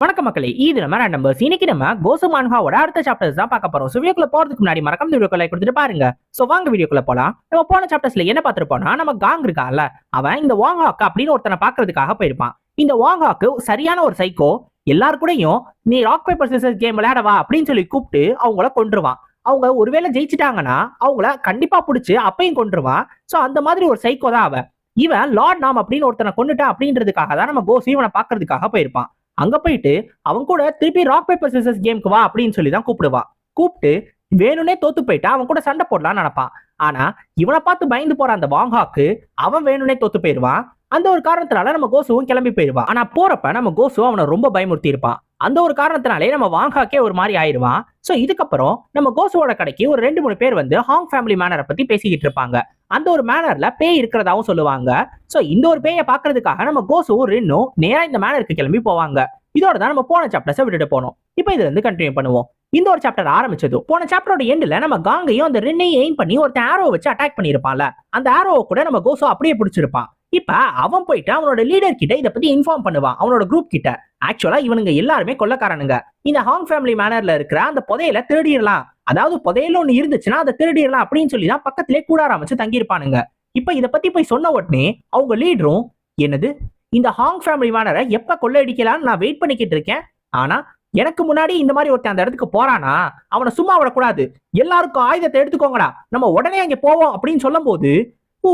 வணக்கம் மக்களே இது நம்ம நம்பர்ஸ் இன்னைக்கு நம்ம கோசு மான்ஹாவோட அடுத்த சாப்டர்ஸ் தான் பார்க்க போறோம். ஸோ வீடியோக்குள்ள போறதுக்கு முன்னாடி மறக்காம இந்த வீடியோக்குள்ள கொடுத்துட்டு பாருங்க. ஸோ வாங்க வீடியோக்குள்ள போலாம். நம்ம போன சாப்டர்ஸ்ல என்ன பார்த்துருப்போம்னா நம்ம காங் இருக்கான்ல அவன் இந்த வாங்ஹாக் அப்படின்னு ஒருத்தனை பாக்குறதுக்காக போயிருப்பான். இந்த வாங்ஹாக்கு சரியான ஒரு சைக்கோ எல்லாரு கூடயும் நீ ராக் பேப்பர் சிசர்ஸ் கேம் விளையாடவா அப்படின்னு சொல்லி கூப்பிட்டு அவங்கள கொண்டுருவான் அவங்க ஒருவேளை ஜெயிச்சிட்டாங்கன்னா அவங்கள கண்டிப்பா பிடிச்சி அப்பையும் கொண்டுருவான் ஸோ அந்த மாதிரி ஒரு சைக்கோ தான் அவன். இவன் லார்ட் நாம் அப்படின்னு ஒருத்தனை கொண்டுட்டான் அப்படின்றதுக்காக தான் நம்ம கோஸ் இவனை பார்க்கறதுக்காக போயிருப்பான். அங்க போயிட்டு அவன் கூட திருப்பி ராக் பேப்பர் சிசஸ் கேமுக்கு வா அப்படின்னு சொல்லி தான் கூப்பிடுவான் கூப்பிட்டு வேணும்னே தோத்து போயிட்டு அவன் கூட சண்டை போடலாம்னு நினைப்பான் ஆனா இவனை பார்த்து பயந்து போற அந்த வாங்காக்கு அவன் வேணும்னே தோத்து போயிடுவான் அந்த ஒரு காரணத்தினால நம்ம கோசுவும் கிளம்பி போயிடுவான் ஆனா போறப்ப நம்ம கோசு அவனை ரொம்ப பயமுறுத்தி இருப்பான் அந்த ஒரு காரணத்தினாலே நம்ம வாங்காக்கே ஒரு மாதிரி ஆயிடுவான் ஸோ இதுக்கப்புறம் நம்ம கோசுவோட கடைக்கு ஒரு ரெண்டு மூணு பேர் வந்து ஹாங் ஃபேமிலி மேனரை பற்றி பேசிக்கிட்டு இருப்பாங்க. அந்த ஒரு மேனர்ல பேய் இருக்கிறதாவும் சொல்லுவாங்க. ஸோ இந்த ஒரு பேயை பாக்குறதுக்காக நம்ம கோசுவும் ரென்னும் நேராக இந்த மேனருக்கு கிளம்பி போவாங்க. இதோட தான் நம்ம போன சாப்டர்ஸை விட்டுட்டு போனோம். இப்போ இதுல இருந்து கண்டினியூ பண்ணுவோம். இந்த ஒரு சாப்டர் ஆரம்பிச்சதும் போன சாப்டரோட எண்டில் நம்ம காங்கையும் அந்த ரின்னையும் எய்ம் பண்ணி ஒருத்தன் ஆரோவை வச்சு அட்டாக் பண்ணியிருப்பான்ல. அந்த ஆரோவை கூட நம்ம கோசோ அப்படியே பிடிச்சிருப்பான். இப்ப அவன் போயிட்டு அவனோட லீடர் கிட்ட இதை பத்தி இன்ஃபார்ம் பண்ணுவான். அவனோட குரூப் கிட்ட. ஆக்சுவலா இவனுங்க எல்லாருமே கொள்ளக்காரனுங்க. இந்த ஹாங் ஃபேமிலி மேனர்ல இருக்கிற அந்த புதையில திருடிடலாம். அதாவது புதையல ஒண்ணு இருந்துச்சுன்னா அதை திருடிடலாம் அப்படின்னு சொல்லி தான் பக்கத்திலே கூடாரம் வச்சு தங்கியிருப்பானுங்க. இப்ப இதை பத்தி போய் சொன்ன உடனே அவங்க லீடரும் என்னது? இந்த ஹாங் ஃபேமிலி மேனரை எப்ப கொள்ளையடிக்கலாம்னு நான் வெயிட் பண்ணிக்கிட்டு இருக்கேன். ஆனா எனக்கு முன்னாடி இந்த மாதிரி ஒருத்தன் அந்த இடத்துக்கு போறானா? அவனை சும்மா விடக்கூடாது. எல்லாருக்கும் ஆயுதத்தை எடுத்துக்கோங்கடா. நம்ம உடனே அங்க போவோம் அப்படின்னு சொல்லும் போது ஓ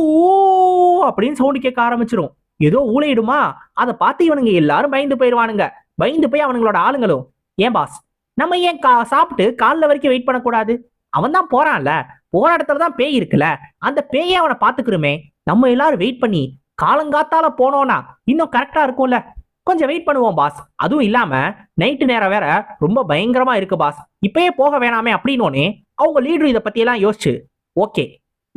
அப்படின்னு சவுண்டு கேட்க ஆரம்பிச்சிடும் ஏதோ ஊழையிடுமா அதை பார்த்து இவனுங்க எல்லாரும் பயந்து போயிடுவானுங்க பயந்து போய் அவனுங்களோட ஆளுங்களும் ஏன் பாஸ் நம்ம ஏன் கா சாப்பிட்டு காலில் வரைக்கும் வெயிட் பண்ணக்கூடாது? அவன் தான் போறான்ல. போற இடத்துல தான் பேய் இருக்குல்ல. அந்த பேயை அவனை பார்த்துக்கிறோமே நம்ம எல்லாரும் வெயிட் பண்ணி காலங்காத்தால போனோம்னா இன்னும் கரெக்டா இருக்கும்ல. கொஞ்சம் வெயிட் பண்ணுவோம் பாஸ் அதுவும் இல்லாம நைட்டு நேரம் வேற ரொம்ப பயங்கரமா இருக்கு பாஸ் இப்பயே போக வேணாமே அப்படின்னோனே அவங்க லீடர் இதை பத்தி எல்லாம் யோசிச்சு ஓகே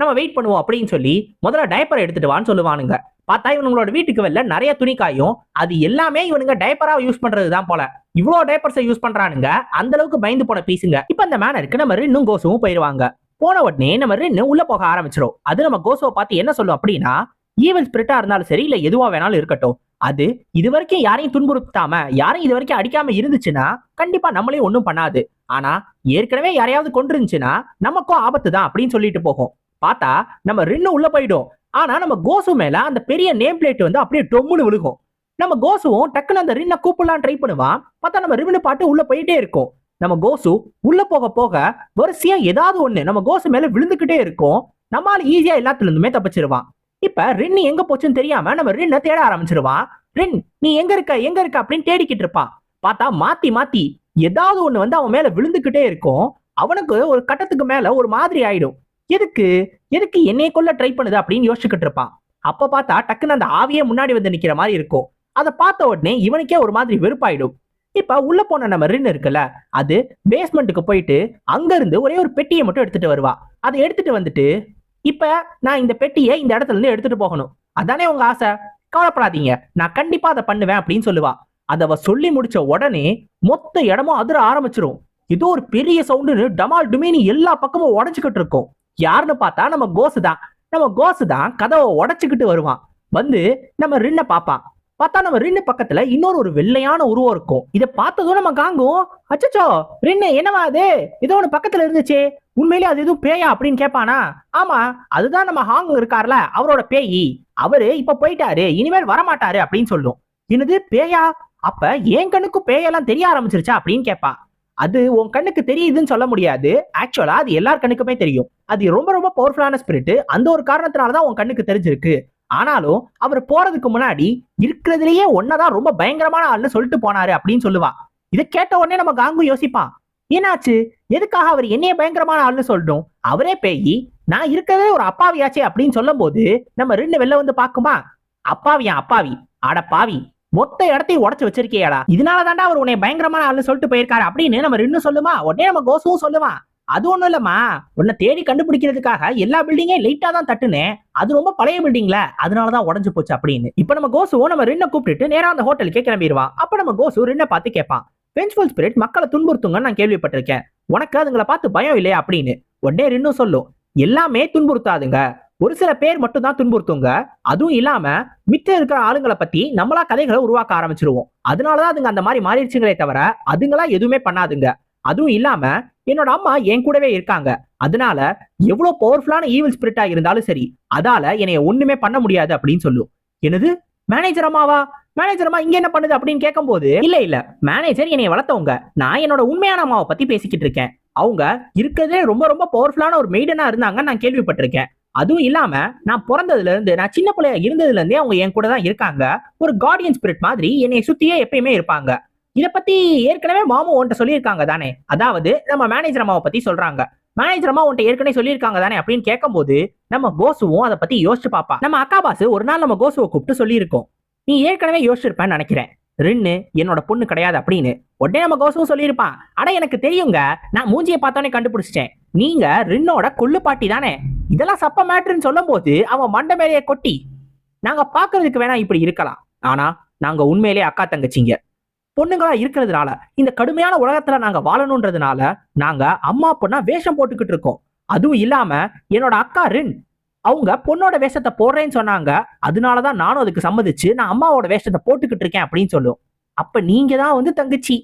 நம்ம வெயிட் பண்ணுவோம் அப்படின்னு சொல்லி முதல்ல டைப்பரை எடுத்துட்டு வான்னு சொல்லுவானுங்க. பார்த்தா இவனுங்களோட வீட்டுக்கு வெளில நிறைய துணி காயும். அது எல்லாமே இவனுங்க டைப்பரா யூஸ் பண்றது தான் போல. இவ்வளோ டைப்பர்ஸை யூஸ் பண்றானுங்க. அந்த அளவுக்கு பயந்து போன பீஸுங்க. இப்போ அந்த மேனருக்கு நம்ம ரெண்டும் கோசுவும் போயிடுவாங்க போன உடனே நம்ம ரெண்டு உள்ள போக ஆரம்பிச்சிடும் அது நம்ம கோசுவை பார்த்து என்ன சொல்லும் அப்படின்னா ஈவன் ஸ்பிரிட்டா இருந்தாலும் சரி இல்ல எதுவா வேணாலும் இருக்கட்டும். அது இது வரைக்கும் யாரையும் துன்புறுத்தாம யாரையும் இது வரைக்கும் அடிக்காம இருந்துச்சுன்னா கண்டிப்பா நம்மளையும் ஒன்றும் பண்ணாது. ஆனா ஏற்கனவே யாரையாவது கொண்டிருந்துச்சுன்னா நமக்கும் ஆபத்து தான் அப்படின்னு சொல்லிட்டு போகும். பார்த்தா நம்ம ரின்னு உள்ள போயிடும். ஆனா நம்ம கோசு மேல அந்த பெரிய நேம் பிளேட் வந்து அப்படியே டொம்முன்னு விழுகும். நம்ம கோசுவும் டக்குன்னு அந்த ரின்னை கூப்பிடலாம் ட்ரை பண்ணுவான். பார்த்தா நம்ம ரின்னு பாட்டு உள்ள போயிட்டே இருக்கும். நம்ம கோசு உள்ள போக போக வரிசையா ஏதாவது ஒண்ணு நம்ம கோசு மேல விழுந்துகிட்டே இருக்கும். நம்மால ஈஸியா எல்லாத்துல இருந்துமே தப்பிச்சிருவான். இப்ப ரின் எங்க போச்சுன்னு தெரியாம நம்ம ரின்னை தேட ஆரம்பிச்சிருவான். ரின் நீ எங்க இருக்க எங்க இருக்க அப்படின்னு தேடிக்கிட்டு இருப்பான். பார்த்தா மாத்தி மாத்தி ஏதாவது ஒண்ணு வந்து அவன் மேல விழுந்துகிட்டே இருக்கும். அவனுக்கு ஒரு கட்டத்துக்கு மேல ஒரு மாதிரி ஆயிடும். எதுக்கு? எதுக்கு என்னைய கொள்ள ட்ரை பண்ணுது அப்படின்னு யோசிச்சுக்கிட்டு இருப்பான். அப்ப பார்த்தா டக்குன்னு அந்த ஆவியே முன்னாடி வந்து நிக்கிற மாதிரி இருக்கும். அதை பார்த்த உடனே இவனுக்கே ஒரு மாதிரி வெறுப்பாயிடும். இப்ப உள்ள போன நம்ம ரின் இருக்குல்ல அது பேஸ்மெண்ட்டுக்கு போயிட்டு அங்க இருந்து ஒரே ஒரு பெட்டியை மட்டும் எடுத்துட்டு வருவா. அதை எடுத்துட்டு வந்துட்டு இப்ப நான் இந்த பெட்டியை இந்த இடத்துல இருந்து எடுத்துட்டு போகணும். அதானே உங்க ஆசை? கவலைப்படாதீங்க. நான் கண்டிப்பா அதை பண்ணுவேன் அப்படின்னு சொல்லுவா. அதை அவ சொல்லி முடிச்ச உடனே மொத்த இடமும் அதிர ஆரம்பிச்சிரும். ஏதோ ஒரு பெரிய சவுண்டுன்னு டமால் டுமேனி எல்லா பக்கமும் உடஞ்சுக்கிட்டு இருக்கும். யாருன்னு பார்த்தா நம்ம கோசு தான். நம்ம கோசு தான் கதவை உடச்சிக்கிட்டு வருவான். வந்து நம்ம ரின்ன பார்ப்பான். பார்த்தா நம்ம ரின்னு பக்கத்துல இன்னொரு ஒரு வெள்ளையான உருவம் இருக்கும். இதை பார்த்ததும் நம்ம காங்கும் அச்சச்சோ ரின்னு என்னவா அது? ஏதோ ஒன்று பக்கத்துல இருந்துச்சே. உண்மையிலே அது எதுவும் பேயா அப்படின்னு கேட்பானா? ஆமா அதுதான் நம்ம ஹாங் இருக்கார்ல அவரோட பேயி. அவரு இப்ப போயிட்டாரு இனிமேல் வரமாட்டாரு அப்படின்னு சொல்லும். என்னது பேயா? அப்ப என் கண்ணுக்கு பேயெல்லாம் தெரிய ஆரம்பிச்சிருச்சா அப்படின்னு கேட்பா அது உன் கண்ணுக்கு தெரியுதுன்னு சொல்ல முடியாது. ஆக்சுவலா அது எல்லார் கண்ணுக்குமே தெரியும். அது ரொம்ப ரொம்ப பவர்ஃபுல்லான ஸ்பிரிட் அந்த ஒரு காரணத்தினாலதான் உன் கண்ணுக்கு தெரிஞ்சிருக்கு. ஆனாலும் அவர் போறதுக்கு முன்னாடி இருக்கிறதுலயே ஒன்னதான் ரொம்ப பயங்கரமான ஆள்னு சொல்லிட்டு போனாரு அப்படின்னு சொல்லுவா. இதை கேட்ட உடனே நம்ம காங்கு யோசிப்பான் என்னாச்சு? எதுக்காக அவர் என்னைய பயங்கரமான ஆள்னு சொல்லணும் அவரே பேயி நான் இருக்கிறதே ஒரு அப்பாவியாச்சே அப்படின்னு சொல்லும் போது நம்ம ரெண்டு வெளில வந்து பாக்குமா அப்பாவியா அப்பாவி. அட பாவி. மொத்த இடத்தையும் உடச்சு வச்சிருக்கியாடா. இதனால தாண்டா அவர் உன்னை பயங்கரமான ஆள்னு சொல்லிட்டு போயிருக்காரு அப்படின்னு நம்ம ரெண்டு சொல்லுமா? உடனே நம்ம கோசுவும் சொல்லுவான் அது ஒண்ணும் இல்லம்மா. உன்னை தேடி கண்டுபிடிக்கிறதுக்காக எல்லா பில்டிங்கையும் லைட்டா தான் தட்டுனேன் அது ரொம்ப பழைய பில்டிங்ல அதனாலதான் உடஞ்சு போச்சு அப்படின்னு. இப்ப நம்ம கோசுவும் நம்ம ரெண்ணை கூப்பிட்டுட்டு நேராக அந்த ஹோட்டலுக்கே கிளம்பிடுவான் அப்ப நம்ம கோசு ரெண்ணை பார்த்து கேட்பான். வெஞ்ச்ஃபுல் ஸ்பிரிட் மக்களை துன்புறுத்துங்கன்னு நான் கேள்விப்பட்டிருக்கேன். உனக்கு அதுங்களை பார்த்து பயம் இல்லையா அப்படின்னு. உடனே ரெண்டும் சொல்லும். எல்லாமே துன்புறுத்தாதுங்க. ஒரு சில பேர் மட்டும் தான் துன்புறுத்துங்க. அதுவும் இல்லாம மிச்சம் இருக்கிற ஆளுங்களை பத்தி நம்மளா கதைகளை உருவாக்க ஆரம்பிச்சிருவோம். அதனாலதான் அதுங்க அந்த மாதிரி மாறிடுச்சுங்களே தவிர அதுங்களா எதுவுமே பண்ணாதுங்க. அதுவும் இல்லாம என்னோட அம்மா என் கூடவே இருக்காங்க. அதனால எவ்வளவு பவர்ஃபுல்லான ஈவில் ஸ்பிரிட்டா இருந்தாலும் சரி அதால என்னைய ஒண்ணுமே பண்ண முடியாது அப்படின்னு சொல்லும். என்னது? மேனேஜர் அம்மாவா? மேனேஜர் அம்மா இங்க என்ன பண்ணுது அப்படின்னு கேட்கும்போது இல்ல இல்ல. மேனேஜர் என்னைய வளர்த்தவங்க. நான் என்னோட உண்மையான அம்மாவை பத்தி பேசிக்கிட்டு இருக்கேன். அவங்க இருக்கிறதே ரொம்ப ரொம்ப பவர்ஃபுல்லான ஒரு மெய்டனா இருந்தாங்கன்னு நான் கேள்விப்பட்டிருக்கேன். அதுவும் இல்லாம நான் பிறந்ததுல இருந்து நான் சின்ன பிள்ளையா இருந்ததுல இருந்தே அவங்க என் கூட தான் இருக்காங்க. ஒரு கார்டியன் ஸ்பிரிட் மாதிரி என்னை சுத்தியே எப்பயுமே இருப்பாங்க. இத பத்தி ஏற்கனவே மாமு உன்ட்ட சொல்லியிருக்காங்க தானே? அதாவது நம்ம மேனேஜர் அம்மாவை பத்தி சொல்றாங்க. மேனேஜர் அம்மா உன்ட்ட ஏற்கனவே சொல்லியிருக்காங்க தானே அப்படின்னு கேட்கும்போது நம்ம கோசுவும் அதை பத்தி யோசிச்சு பாப்பா. நம்ம அக்கா பாசு ஒரு நாள் நம்ம கோசுவை கூப்பிட்டு சொல்லியிருக்கோம். நீ ஏற்கனவே யோசிச்சிருப்பேன்னு நினைக்கிறேன். ரின்னு என்னோட பொண்ணு கிடையாது அப்படின்னு உடனே நம்ம கோசுவும் சொல்லியிருப்பான். அட எனக்கு தெரியுங்க நான் மூஞ்சியை பார்த்தோன்னே கண்டுபிடிச்சிட்டேன். நீங்க ரின்னோட கொள்ளு பாட்டி தானே? இதெல்லாம் சப்ப மேட்ருன்னு சொல்லும் போது அவன் மண்டை மேலேயே கொட்டி நாங்க பாக்குறதுக்கு வேணா இப்படி இருக்கலாம். ஆனா நாங்க உண்மையிலேயே அக்கா தங்கச்சிங்க. பொண்ணுங்களா இருக்கிறதுனால இந்த கடுமையான உலகத்துல நாங்க வாழணுன்றதுனால நாங்க அம்மா பொண்ணா வேஷம் போட்டுக்கிட்டு இருக்கோம். அதுவும் இல்லாம என்னோட அக்கா ரின் அவங்க பொண்ணோட வேஷத்தை போடுறேன்னு சொன்னாங்க. அதனாலதான் நானும் அதுக்கு சம்மதிச்சு நான் அம்மாவோட வேஷத்தை போட்டுக்கிட்டு இருக்கேன் அப்படின்னு சொல்லும். அப்ப நீங்க தான் வந்து தங்கச்சி.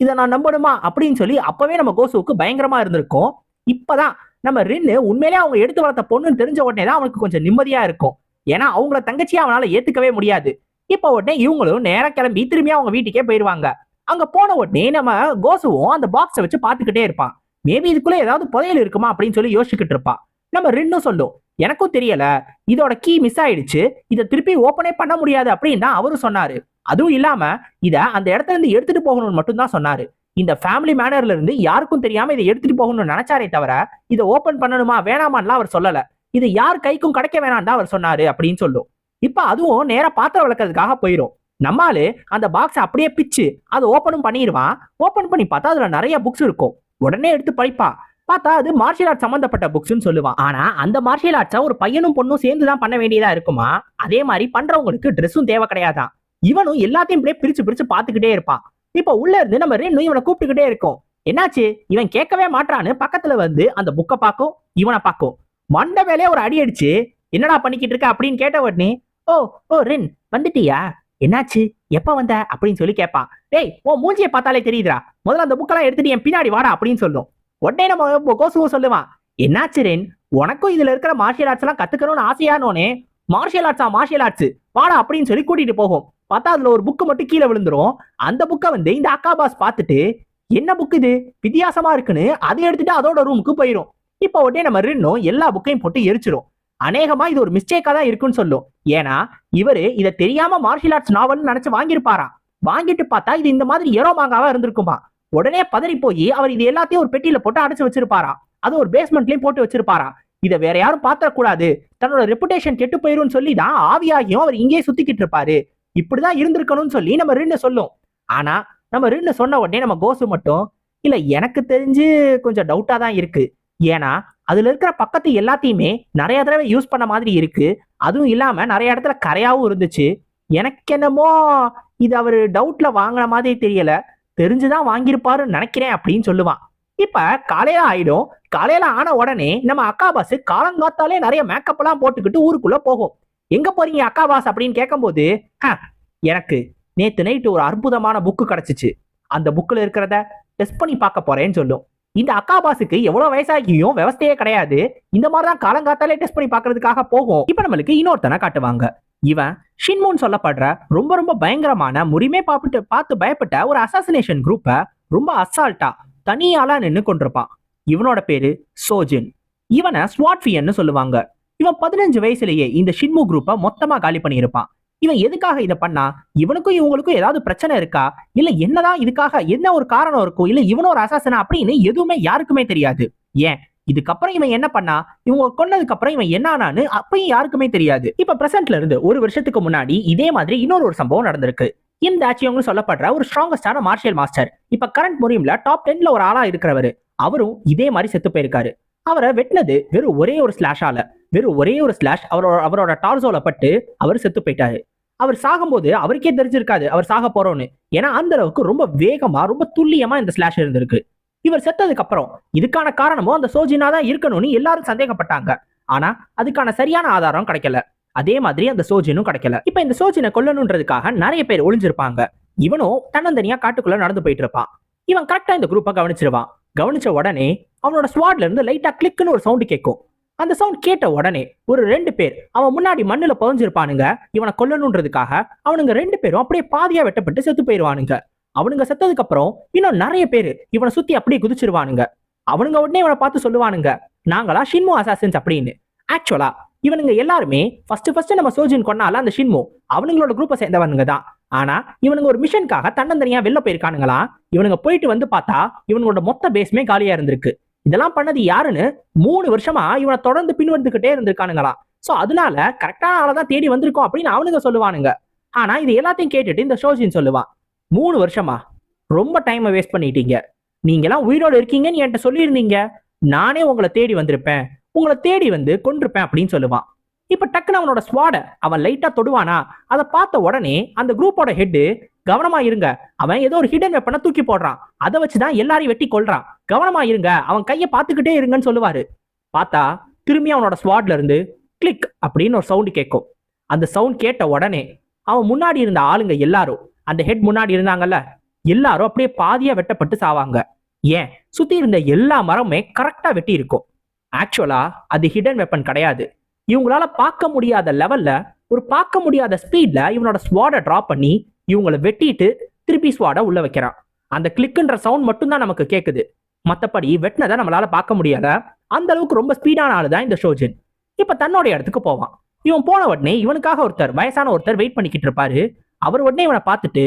இதை நான் நம்பணுமா அப்படின்னு சொல்லி அப்பவே நம்ம கோசுவுக்கு பயங்கரமா இருந்திருக்கோம். இப்பதான் நம்ம ரின்னு உண்மையிலே அவங்க எடுத்து வளர்த்த பொண்ணுன்னு தெரிஞ்ச உடனே தான் அவனுக்கு கொஞ்சம் நிம்மதியா இருக்கும். ஏன்னா அவங்கள தங்கச்சியா அவனால ஏத்துக்கவே முடியாது. இப்ப உடனே இவங்களும் நேரம் கிளம்பி திரும்பி அவங்க வீட்டுக்கே போயிருவாங்க. அங்க போன உடனே நம்ம கோசுவும் அந்த பாக்ஸை வச்சு பாத்துக்கிட்டே இருப்பான். மேபி இதுக்குள்ள ஏதாவது புதையல் இருக்குமா அப்படின்னு சொல்லி யோசிச்சுக்கிட்டு இருப்பான். நம்ம ரின்னும் சொல்லும் எனக்கும் தெரியல. இதோட கீ மிஸ் ஆயிடுச்சு. இதை திருப்பி ஓப்பனே பண்ண முடியாது அப்படின்னு தான் அவரும் சொன்னாரு. அதுவும் இல்லாம இத அந்த இடத்துல இருந்து எடுத்துட்டு போகணும்னு மட்டும்தான் சொன்னாரு. இந்த ஃபேமிலி மேனர்ல இருந்து யாருக்கும் தெரியாம இதை எடுத்துட்டு போகணும்னு நினைச்சாரே தவிர இதை ஓபன் பண்ணணுமா வேணாமான்லாம் அவர் சொல்லல. இது யார் கைக்கும் கிடைக்க வேணாம் தான் அவர் சொன்னாரு அப்படின்னு சொல்லும். இப்ப அதுவும் நேரா பாத்திரம் வளர்க்கறதுக்காக போயிடும் நம்மாலு அந்த பாக்ஸ் அப்படியே பிச்சு அதை ஓப்பனும் பண்ணிடுவான். ஓபன் பண்ணி பார்த்தா அதுல நிறைய புக்ஸ் இருக்கும். உடனே எடுத்து படிப்பா. பார்த்தா அது மார்ஷியல் ஆர்ட் சம்பந்தப்பட்ட புக்ஸ்னு சொல்லுவான். ஆனா அந்த மார்ஷியல் ஆர்ட்ஸை ஒரு பையனும் பொண்ணும் சேர்ந்து தான் பண்ண வேண்டியதா இருக்குமா? அதே மாதிரி பண்றவங்களுக்கு ட்ரெஸ்ஸும் தேவை கிடையாதான். இவனும் எல்லாத்தையும் இப்படியே பிரிச்சு பிரிச்சு பார்த்துக்கிட்டே இருப்பான். இப்ப உள்ள இருந்து நம்ம ரெண்டும் இவனை கூப்பிட்டுக்கிட்டே இருக்கோம். என்னாச்சு? இவன் கேட்கவே மாட்டான்னு பக்கத்துல வந்து அந்த புக்கை பார்க்கும் இவனை பார்க்கும். மண்டை வேலையே ஒரு அடி அடிச்சு என்னடா பண்ணிக்கிட்டு இருக்க? அப்படின்னு கேட்ட உடனே ஓ ஓ ரின் வந்துட்டியா? என்னாச்சு? எப்ப வந்த? அப்படின்னு சொல்லி கேட்பான். டேய் ஓ மூஞ்சியை பார்த்தாலே தெரியுதுடா. முதல்ல அந்த புக்கெல்லாம் எடுத்துட்டு என் பின்னாடி வாடா அப்படின்னு சொல்லும். உடனே நம்ம கோசுவும் சொல்லுவான் என்னாச்சு ரென்? உனக்கும் இதுல இருக்கிற மார்ஷியல் ஆர்ட்ஸ் எல்லாம் கத்துக்கணும்னு ஆசையானோனே மார்ஷியல் ஆர்ட்ஸா மார்ஷியல் ஆர்ட்ஸ் வாடா அப்படின்னு சொல்லி கூட்டிட்டு போகும். பார்த்தா அதுல ஒரு புக்கு மட்டும் கீழே விழுந்துரும். அந்த புக்கை வந்து இந்த அக்கா பாஸ் பார்த்துட்டு என்ன புக் இது? வித்தியாசமா இருக்குன்னு? அதை எடுத்துட்டு அதோட ரூமுக்கு போயிடும் இப்போ உடனே நம்ம ரின்னும் எல்லா புக்கையும் போட்டு எரிச்சிரும். அநேகமா இது ஒரு மிஸ்டேக்கா தான் இருக்குன்னு சொல்லும். ஏன்னா இவரு இதை தெரியாம மார்ஷியல் ஆர்ட்ஸ் நாவல்னு நினைச்சு வாங்கியிருப்பாராம் வாங்கிட்டு பார்த்தா இது இந்த மாதிரி எரோ மாங்காவா இருந்திருக்குமா? உடனே பதறி போய் அவர் இது எல்லாத்தையும் ஒரு பெட்டியில போட்டு அடைச்சு வச்சிருப்பாரா? அது ஒரு பேஸ்மெண்ட்லயும் போட்டு வச்சிருப்பாரா? இதை வேற யாரும் பாத்திரக்கூடாது தன்னோட ரெப்புடேஷன் கெட்டு போயிரும்னு சொல்லி தான் ஆவியாகியும் அவர் இங்கேயே சுத்திக்கிட்டு இருப்பாரு. இப்படிதான் இருந்திருக்கணும்னு சொல்லி நம்ம ரின்னு சொல்லும். ஆனா நம்ம ரின்னு சொன்ன உடனே நம்ம கோசு மட்டும் இல்ல எனக்கு தெரிஞ்சு கொஞ்சம் டவுட்டா தான் இருக்கு. ஏன்னா அதுல இருக்கிற பக்கத்து எல்லாத்தையுமே நிறைய தடவை யூஸ் பண்ண மாதிரி இருக்கு. அதுவும் இல்லாம நிறைய இடத்துல கரையாவும் இருந்துச்சு. எனக்கு என்னமோ இது அவர் டவுட்ல வாங்கின மாதிரி தெரியல. தெரிஞ்சுதான் வாங்கியிருப்பாருன்னு நினைக்கிறேன் அப்படின்னு சொல்லுவான். இப்ப காலையில ஆயிடும். காலையில ஆன உடனே நம்ம அக்கா பாஸ் காலங்காத்தாலே நிறைய மேக்கப் எல்லாம் போட்டுக்கிட்டு ஊருக்குள்ள போகும். எங்க போறீங்க அக்கா வாஸ் அப்படின்னு கேட்கும்போது "ஹ, எனக்கு நேத்து நைட்டு ஒரு அற்புதமான புக்கு கிடைச்சிச்சு. அந்த புக்ல இருக்கிறத டெஸ்ட் பண்ணி பார்க்க போறேன்னு சொல்லும். இந்த அக்கா பாஸுக்கு எவ்வளவு வயசாகியும் விவசாயே கிடையாது. இந்த மாதிரிதான் காலங்காத்தாலே டெஸ்ட் பண்ணி பார்க்கறதுக்காக போகும். இப்போ நம்மளுக்கு இன்னொருத்தனை காட்டுவாங்க. இவன் ஷின்மோன் சொல்லப்படுற ரொம்ப ரொம்ப பயங்கரமான முறிமே பார்த்துட்டு பார்த்து பயப்பட்ட ஒரு அசாசினேஷன் குரூப்பை ரொம்ப அசால்ட்டா தனியாலாம் நின்னு கொண்டிருப்பான். இவனோட பேரு சோஜின். இவனை ஸ்வாட்ஃபியன்னு சொல்லுவாங்க. இவன் பதினஞ்சு வயசுலயே இந்த ஷின்மு குரூப்பை மொத்தமா காலி பண்ணியிருப்பான். இவன் எதுக்காக இதை பண்ணா? இவனுக்கும் இவங்களுக்கும் ஏதாவது பிரச்சனை இருக்கா? இல்ல என்னதான் இதுக்காக என்ன ஒரு காரணம் இருக்கும்? இல்ல இவனும் ஒரு அசாசனா அப்படின்னு எதுவுமே யாருக்குமே தெரியாது. ஏன்? இதுக்கப்புறம் இவன் என்ன பண்ணா? இவங்க கொன்னதுக்கு அப்புறம் இவன் என்ன ஆனான்னு அப்பயும் யாருக்குமே தெரியாது. இப்ப பிரசன்ட்ல இருந்து ஒரு வருஷத்துக்கு முன்னாடி இதே மாதிரி இன்னொரு ஒரு சம்பவம் நடந்திருக்கு. இந்த ஆச்சியோங்க சொல்லப்படுற ஒரு ஸ்ட்ராங்கஸ்டான மார்ஷியல் மாஸ்டர் இப்ப கரண்ட் முறையில டாப் டென்ல ஒரு ஆளா இருக்கிறவரு. அவரும் இதே மாதிரி செத்து போயிருக்காரு. அவரை வெட்டினது வெறும் ஒரே ஒரு ஸ்லாஷால வெறும் ஒரே ஒரு ஸ்லாஷ் அவரோட அவரோட டார்சோல பட்டு அவர் செத்து போயிட்டாரு. அவர் சாகும்போது அவருக்கே தெரிஞ்சிருக்காது அவர் சாக போறோம்னு. ஏன்னா அந்த அளவுக்கு ரொம்ப வேகமா ரொம்ப துல்லியமா இந்த ஸ்லாஷ் இருந்திருக்கு. இவர் செத்ததுக்கு அப்புறம் இதுக்கான காரணமும் அந்த சோஜினா தான் இருக்கணும்னு எல்லாரும் சந்தேகப்பட்டாங்க. ஆனா அதுக்கான சரியான ஆதாரம் கிடைக்கல. அதே மாதிரி அந்த சோஜினும் கிடைக்கல. இப்ப இந்த சோஜினை கொல்லணுன்றதுக்காக நிறைய பேர் ஒளிஞ்சிருப்பாங்க. இவனும் தன்னந்தனியா காட்டுக்குள்ள நடந்து போயிட்டு இருப்பான். இவன் கரெக்டா இந்த குரூப்பை கவனிச்சிருவான். கவனிச்ச உடனே அவனோட ஸ்வாட்ல இருந்து லைட்டா கிளிக்னு ஒரு சவுண்டு கேட்கும் அந்த சவுண்ட் கேட்ட உடனே ஒரு ரெண்டு பேர் அவன் முன்னாடி மண்ணுல பதிஞ்சிருப்பானுங்க. இவனை கொல்லணுன்றதுக்காக அவனுங்க ரெண்டு பேரும் அப்படியே பாதியா வெட்டப்பட்டு செத்து போயிருவானுங்க. அவனுங்க செத்ததுக்கு அப்புறம் இன்னும் நிறைய பேர் இவனை சுத்தி அப்படியே குதிச்சிருவானுங்க. அவனுங்க உடனே இவனை பார்த்து சொல்லுவானுங்க நாங்களா ஷின்மோ அசாசன்ஸ் அப்படின்னு. ஆக்சுவலா இவனுங்க எல்லாருமே ஃபர்ஸ்ட் ஃபர்ஸ்ட் நம்ம சோஜின் கொண்டால அந்த ஷின்மோ அவனுங்களோட குரூப்பை சேர்ந்தவனுங்க தான். ஆனா இவனுங்க ஒரு மிஷனுக்காக தன்னந்தனியா வெளில போயிருக்கானுங்களா? இவனுங்க போயிட்டு வந்து பார்த்தா இவனோட மொத்த பேஸ்மே காலியா இருந்திருக்கு. இதெல்லாம் பண்ணது யாருன்னு மூணு வருஷமா இவனை தொடர்ந்து பின்வந்துகிட்டே இருந்திருக்கானுங்களா. சோ அதனால கரெக்டான ஆளை தான் தேடி வந்திருக்கோம் அப்படின்னு அவனுங்க சொல்லுவானுங்க. ஆனா இது எல்லாத்தையும் கேட்டுட்டு இந்த ஷோஜின் சொல்லுவான் மூணு வருஷமா ரொம்ப டைமை வேஸ்ட் பண்ணிட்டீங்க. நீங்கெல்லாம் உயிரோடு இருக்கீங்கன்னு என்கிட்ட சொல்லியிருந்தீங்க. நானே உங்களை தேடி வந்திருப்பேன். உங்களை தேடி வந்து கொண்டிருப்பேன் அப்படின்னு சொல்லுவான். இப்ப டக்குன்னு அவனோட ஸ்வாடை அவன் லைட்டா தொடுவானா? அதை பார்த்த உடனே அந்த குரூப்போட ஹெட்டு கவனமா இருங்க. அவன் ஏதோ ஒரு ஹிடன் வெப்பனை தூக்கி போடுறான். அதை வச்சுதான் எல்லாரையும் வெட்டி கொள்றான் கவனமா இருங்க. அவன் கையை பார்த்துக்கிட்டே இருங்கன்னு சொல்லுவாரு. பார்த்தா திரும்பி அவனோட ஸ்வாட்ல இருந்து கிளிக் அப்படின்னு ஒரு சவுண்டு கேட்கும். அந்த சவுண்ட் கேட்ட உடனே அவன் முன்னாடி இருந்த ஆளுங்க எல்லாரும் அந்த ஹெட் முன்னாடி இருந்தாங்கல்ல எல்லாரும் அப்படியே பாதியா வெட்டப்பட்டு சாவாங்க. ஏன்? சுத்தி இருந்த எல்லா மரமுமே கரெக்டா வெட்டி இருக்கும் ஆக்சுவலா அது ஹிடன் வெப்பன் கிடையாது. இவங்களால பார்க்க முடியாத லெவல்ல ஒரு பார்க்க முடியாத ஸ்பீட்ல இவனோட ஸ்வாடை ட்ரா பண்ணி இவங்கள வெட்டிட்டு திருப்பி ஸ்வாடை உள்ள வைக்கிறான். அந்த கிளிக்குன்ற சவுண்ட் மட்டும்தான் நமக்கு கேக்குது. மத்தபடி வெட்டினதை நம்மளால பார்க்க முடியாத அந்த அளவுக்கு ரொம்ப ஸ்பீடான ஆளு தான் இந்த ஷோஜின் இப்ப தன்னோட இடத்துக்கு போவான். இவன் போன உடனே இவனுக்காக ஒருத்தர் வயசான ஒருத்தர் வெயிட் பண்ணிக்கிட்டு இருப்பாரு. அவர் உடனே இவனை பார்த்துட்டு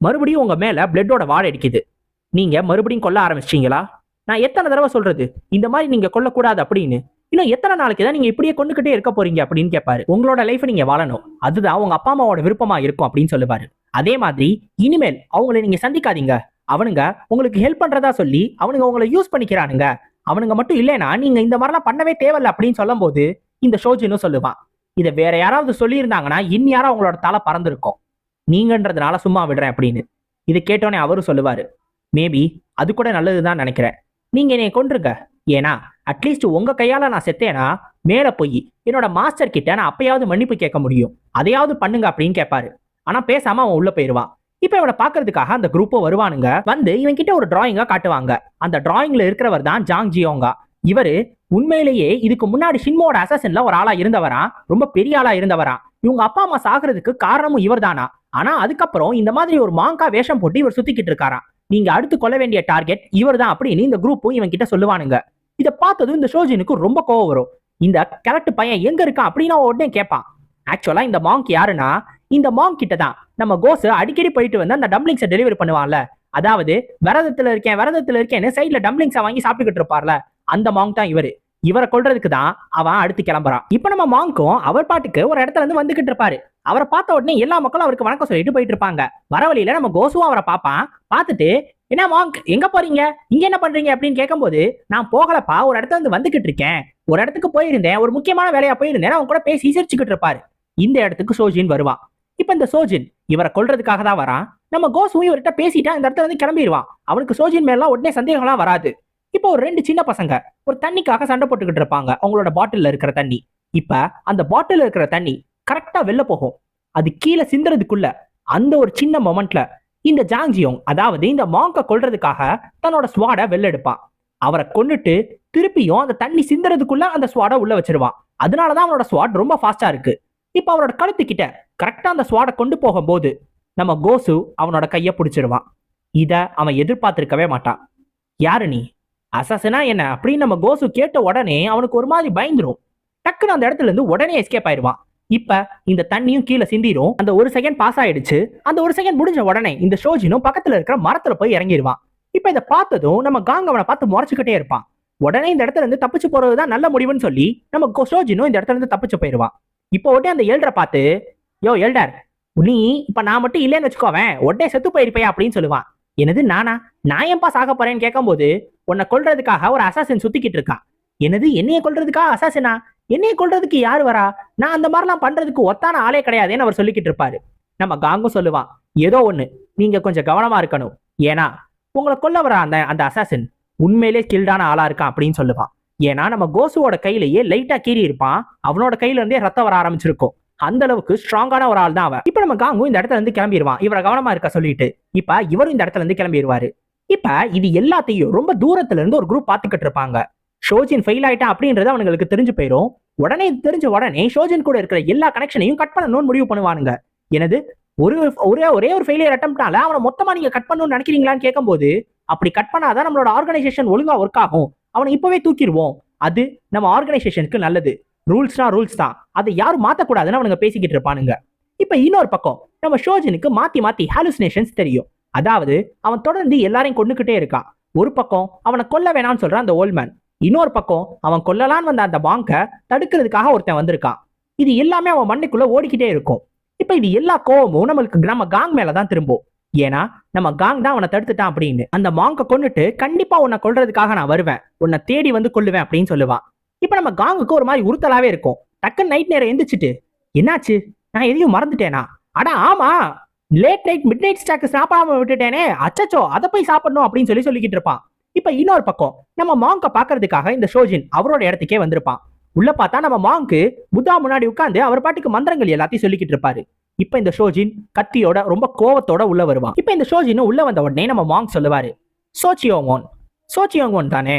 மறுபடியும் உங்க மேல பிளட்டோட வாழை அடிக்குது. நீங்க மறுபடியும் கொல்ல ஆரம்பிச்சிட்டீங்களா? நான் எத்தனை தடவை சொல்றது? இந்த மாதிரி நீங்க கொல்லக்கூடாது அப்படின்னு இன்னும் எத்தனை நாளைக்கு தான் நீங்க இப்படியே கொண்டுகிட்டே இருக்க போறீங்க? அப்படின்னு கேட்பாரு உங்களோட லைஃப் நீங்க வாழணும். அதுதான் உங்க அப்பா அம்மாவோட விருப்பமா இருக்கும் அப்படின்னு சொல்லுவாரு. அதே மாதிரி இனிமேல் அவங்களை நீங்க சந்திக்காதீங்க. அவனுங்க உங்களுக்கு ஹெல்ப் பண்றதா சொல்லி அவனுங்க உங்களை யூஸ் பண்ணிக்கிறானுங்க. அவனுங்க மட்டும் இல்லைனா நீங்க இந்த மாதிரிலாம் பண்ணவே தேவையில்ல அப்படின்னு சொல்லும் போது இந்த ஷோஜினும் சொல்லுவான். இதை வேற யாராவது சொல்லியிருந்தாங்கன்னா இந்நேரம் அவங்களோட தலை பறந்துருக்கும். நீங்கன்றதுனால சும்மா விடுறேன் அப்படின்னு. இதை கேட்டோன்னே அவரும் சொல்லுவாரு. மேபி அது கூட நல்லதுதான் நினைக்கிறேன். நீங்க என்னை கொண்டிருக்க ஏன்னா அட்லீஸ்ட் உங்க கையால நான் செத்தேனா மேல போய் என்னோட மாஸ்டர் கிட்ட நான் அப்பயாவது மன்னிப்பு கேட்க முடியும். அதையாவது பண்ணுங்க அப்படின்னு கேட்பாரு. ஆனா பேசாம அவன் உள்ள போயிருவான் இப்ப இவனை பாக்குறதுக்காக அந்த குரூப்பும் வருவானுங்க. வந்து இவன் கிட்ட ஒரு டிராயிங்கா காட்டுவாங்க. அந்த டிராயிங்ல இருக்கிறவர் தான் ஜாங் ஜியோங்கா. இவரு உண்மையிலேயே இதுக்கு முன்னாடி ஷின்மோட அசசன்ல ஒரு ஆளா இருந்தவரா? ரொம்ப பெரிய ஆளா இருந்தவரா இவங்க அப்பா அம்மா சாகிறதுக்கு காரணமும் இவர்தானா? ஆனா அதுக்கப்புறம் இந்த மாதிரி ஒரு மாங்கா வேஷம் போட்டு இவர் சுத்திக்கிட்டு இருக்காராம். நீங்க அடுத்து கொள்ள வேண்டிய டார்கெட் இவர் தான் அப்படின்னு இந்த குரூப்பும் இவன் கிட்ட சொல்லுவானுங்க. இதை பார்த்ததும் இந்த ஷோஜினுக்கு ரொம்ப கோவம் வரும். இந்த கரெக்ட் பையன் எங்க இருக்கான் அப்படின்னு அவன் உடனே கேட்பான். ஆக்சுவலா இந்த மாங்க் யாருன்னா இந்த மாங்க் கிட்ட தான் நம்ம கோஸ் அடிக்கடி போயிட்டு வந்து அந்த டம்ப்ளிங்ஸை டெலிவரி பண்ணுவான்ல. அதாவது விரதத்துல இருக்கேன் விரதத்துல இருக்கேன்னு சைட்ல டம்ப்ளிங்ஸை வாங்கி சாப்பிட்டுக்கிட்டு இருப்பார்ல. அந்த மாங்க் தான் இவரு. இவரை கொள்றதுக்கு தான் அவன் அடுத்து கிளம்புறான். இப்ப நம்ம மாங்கும் அவர் பாட்டுக்கு ஒரு இடத்துல இருந்து வந்துகிட்டு இருப்பாரு. அவரை பார்த்த உடனே எல்லா மக்களும் அவருக்கு வணக்கம் சொல்லிட்டு போயிட்டு இருப்பாங்க. வர வழியில நம்ம கோசுவும் அவரை பார்ப்பான். பார்த்துட்டு என்ன மாங்க் எங்க போறீங்க? இங்க என்ன பண்றீங்க? அப்படின்னு கேட்கும்போது நான் போகலப்பா ஒரு இடத்துல இருந்து வந்துகிட்டு இருக்கேன். ஒரு இடத்துக்கு போயிருந்தேன். ஒரு முக்கியமான வேலையா போயிருந்தேன். அவன் கூட பேசி சிரிச்சுக்கிட்டு இருப்பாரு. இந்த இடத்துக்கு சோஜின் வருவான் இப்ப இந்த சோஜின் இவரை கொல்றதுக்காக தான் வரான். நம்ம கோசுவும் இவர்கிட்ட பேசிட்டா இந்த இடத்துல இருந்து கிளம்பிடுவான் அவனுக்கு சோஜின் மேலாம் உடனே சந்தேகம்லாம் வராது. இப்போ ஒரு ரெண்டு சின்ன பசங்க ஒரு தண்ணிக்காக சண்டை போட்டுக்கிட்டு இருப்பாங்க. அவங்களோட பாட்டில்ல இருக்கிற தண்ணி. இப்ப அந்த பாட்டில் இருக்கிற தண்ணி கரெக்டா வெளில போகும். அது கீழே சிந்துறதுக்குள்ள அந்த ஒரு சின்ன மொமெண்ட்ல இந்த ஜாங்ஜியோங் அதாவது இந்த மாங்க கொல்றதுக்காக தன்னோட ஸ்வாட வெள்ளெடுப்பான் எடுப்பான். அவரை கொன்னுட்டு திருப்பியும் அந்த தண்ணி சிந்துறதுக்குள்ள அந்த ஸ்வாட உள்ள வச்சிருவான். அதனாலதான் அவனோட ஸ்வாட் ரொம்ப ஃபாஸ்டா இருக்கு. இப்ப அவனோட கழுத்துக்கிட்ட கரெக்டா அந்த ஸ்வாட கொண்டு போகும்போது நம்ம கோசு அவனோட கைய பிடிச்சிருவான். இத அவன் எதிர்பார்த்திருக்கவே மாட்டான். யாரு நீ? அசசனா என்ன? அப்படின்னு நம்ம கோசு கேட்ட உடனே அவனுக்கு ஒரு மாதிரி பயந்துரும். டக்குன்னு அந்த இடத்துல இருந்து உடனே எஸ்கேப் ஆயிடுவான். இப்ப இந்த தண்ணியும் கீழே சிந்திரும். அந்த ஒரு செகண்ட் பாஸ் ஆயிடுச்சு. அந்த ஒரு செகண்ட் முடிஞ்ச உடனே இந்த ஷோஜினும் பக்கத்துல இருக்கிற மரத்துல போய் இறங்கிடுவான் இப்ப இதை பார்த்ததும் நம்ம காங் அவனை பார்த்து முறைச்சுக்கிட்டே இருப்பான். உடனே இந்த இடத்துல இருந்து தப்பிச்சு போறதுதான் நல்ல முடிவுன்னு சொல்லி நம்ம ஷோஜினும் இந்த இடத்துல இருந்து தப்பிச்சு போயிடுவான் இப்போ உடனே அந்த எல்டரை பார்த்து யோ எல்டர் நீ இப்ப நான் மட்டும் இல்லைன்னு வச்சுக்கோவேன். உடனே செத்து போயிருப்பேன் அப்படின்னு சொல்லுவான். என்னது நானா? நான் ஏன்பா சாக போறேன்னு கேட்கும்போது உன்னை கொல்றதுக்காக ஒரு அசாசின் சுத்திக்கிட்டு இருக்கான். என்னது என்னைய கொல்றதுக்காக அசாசினா என்னைய கொல்றதுக்கு யார் வரா? நான் அந்த மாதிரிலாம் பண்றதுக்கு ஒத்தான ஆளே கிடையாதுன்னு அவர் சொல்லிக்கிட்டு இருப்பாரு. நம்ம காங்கும் சொல்லுவான் ஏதோ ஒண்ணு நீங்க கொஞ்சம் கவனமா இருக்கணும். ஏன்னா உங்களை கொல்ல வர அந்த அந்த அசாசின் உண்மையிலே ஸ்கில்டான ஆளா இருக்கான் அப்படின்னு சொல்லுவான். ஏன்னா நம்ம கோசுவோட கையிலேயே லைட்டா கீறி இருப்பான். அவனோட கையில இருந்தே ரத்தம் வர ஆரம்பிச்சிருக்கும். அந்த அளவுக்கு ஸ்ட்ராங்கான ஒரு ஆள் தான் அவன். இப்ப நம்ம காங்கும் இந்த இடத்துல இருந்து கிளம்பிடுவான் இவரை கவனமா இருக்க சொல்லிட்டு இப்ப இவரும் இந்த இடத்துல இருந்து கிளம்பிடுவாரு இப்ப இது எல்லாத்தையும் ரொம்ப தூரத்துல இருந்து ஒரு குரூப் பாத்துக்கிட்டு இருப்பாங்க. ஷோஜின் ஃபெயில் ஆயிட்டான் அப்படின்றது அவனுங்களுக்கு தெரிஞ்சு போயிடும் உடனே தெரிஞ்ச உடனே ஷோஜின் கூட இருக்கிற எல்லா கனெக்ஷனையும் கட் பண்ணணும்னு முடிவு பண்ணுவானுங்க. எனது ஒரு ஒரே ஒரே ஒரு ஃபெயிலியர் அட்டம்ப்டால அவனை மொத்தமா நீங்க கட் பண்ணணும்னு நினைக்கிறீங்களான்னு கேட்கும்போது அப்படி கட் பண்ணாதான் நம்மளோட ஆர்கனைசேஷன் ஒழுங்கா ஒர்க் ஆகும். அவனை இப்பவே தூக்கிடுவோம். அது நம்ம ஆர்கனைசேஷனுக்கு நல்லது. ரூல்ஸ்னா ரூல்ஸ் தான். அதை யாரும் மாத்தக்கூடாதுன்னு அவனுங்க பேசிக்கிட்டு இருப்பானுங்க. இப்ப இன்னொரு பக்கம் நம்ம ஷோஜனுக்கு மாத்தி மாத்தி ஹாலுசினேஷன்ஸ் தெரியும். அதாவது அவன் தொடர்ந்து எல்லாரையும் கொண்டுகிட்டே இருக்கான். ஒரு பக்கம் அவனை கொல்ல வேணாம்னு சொல்றான் அந்த ஓல்மேன் இன்னொரு பக்கம் அவன் கொல்லலான்னு வந்த அந்த பாங்கை தடுக்கிறதுக்காக ஒருத்தன் வந்திருக்கான். இது எல்லாமே அவன் மண்ணுக்குள்ள ஓடிக்கிட்டே இருக்கும். இப்ப இது எல்லா கோவமும் நம்மளுக்கு நம்ம காங் மேல தான் திரும்பும். ஏன்னா நம்ம காங் தான் அவனை தடுத்துட்டான் அப்படின்னு. அந்த மாங்க கொன்னுட்டு கண்டிப்பா உன்னை கொல்றதுக்காக நான் வருவேன். உன்னை தேடி வந்து கொல்லுவேன் அப்படின்னு சொல்லுவான். இப்ப நம்ம காங்குக்கு ஒரு மாதிரி உறுத்தலாவே இருக்கும். டக்குன்னு நைட் நேரம் எந்திரிச்சிட்டு என்னாச்சு? நான் எதையும் மறந்துட்டேனா? அடா ஆமா. லேட் நைட் மிட் நைட் ஸ்டாக்கு சாப்பிடாம விட்டுட்டேனே. அச்சச்சோ அதை போய் சாப்பிடணும் அப்படின்னு சொல்லி சொல்லிக்கிட்டு இருப்பான். இப்ப இன்னொரு பக்கம் நம்ம மாங்க பாக்குறதுக்காக இந்த ஷோஜின் அவரோட இடத்துக்கே வந்திருப்பான். உள்ள பார்த்தா நம்ம மாங்க்கு புத்தா முன்னாடி உட்கார்ந்து அவர் பாட்டுக்கு மந்திரங்கள் எல்லாத்தையும் சொல்லிக்கிட்டு இருப்பாரு. இப்ப இந்த ஷோஜின் கத்தியோட ரொம்ப கோவத்தோட உள்ள வருவான். இப்ப இந்த ஷோஜின் உள்ள வந்த உடனே நம்ம மாங் சொல்லுவாரு சோச்சியோங்கோன் சோச்சியோங்கோன் தானே?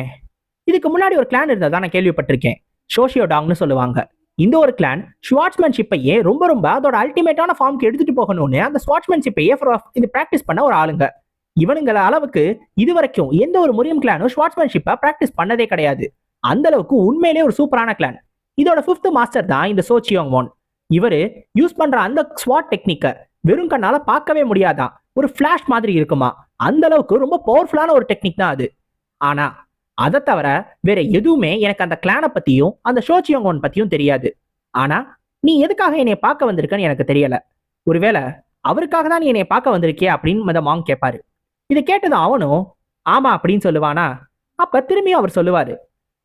இதுக்கு முன்னாடி ஒரு கிளான் இருந்ததா நான் கேள்விப்பட்டிருக்கேன். ஷோஷியோடாங்னு சொல்லுவாங்க. இந்த ஒரு கிளான் ஸ்வாட்ஸ்மேன்ஷிப்பையே ரொம்ப ரொம்ப அதோட அல்டிமேட்டான ஃபார்முக்கு எடுத்துட்டு போகணும்னு அந்த ஸ்வாட்ஸ்மேன்ஷிப்பையே இது பிராக்டிஸ் பண்ண ஒரு ஆளுங்க. இவனுங்கள அளவுக்கு இது வரைக்கும் எந்த ஒரு முரியம் கிளானும் ஸ்வாட்ஸ்மேன்ஷிப்பை ப்ராக்டிஸ் பண்ணதே கிடையாது. அந்த அளவுக்கு உண்மையிலே ஒரு சூப்பரான கிளான் இதோட ஃபிஃப்த் மாஸ்டர் தான் இந்த சோச்சியோங் ஒன் இவரு யூஸ் பண்ற அந்த ஸ்வாட் டெக்னிக்கை வெறும் கண்ணால பார்க்கவே முடியாதான் ஒரு ஃபிளாஷ் மாதிரி இருக்குமா? அந்த அளவுக்கு ரொம்ப பவர்ஃபுல்லான ஒரு டெக்னிக் தான் அது. ஆனா அதை தவிர வேற எதுவுமே எனக்கு அந்த கிளானை பத்தியும் அந்த ஷோச்சியோங்கோன் பத்தியும் தெரியாது. ஆனா நீ எதுக்காக என்னை பார்க்க வந்திருக்கன்னு எனக்கு தெரியல. ஒருவேளை அவருக்காக தான் நீ என்னை பார்க்க வந்திருக்கியா அப்படின்னு மத மாங் கேட்பாரு இதை கேட்டதும் அவனும் ஆமா அப்படின்னு சொல்லுவானா? அப்ப திரும்பியும் அவர் சொல்லுவாரு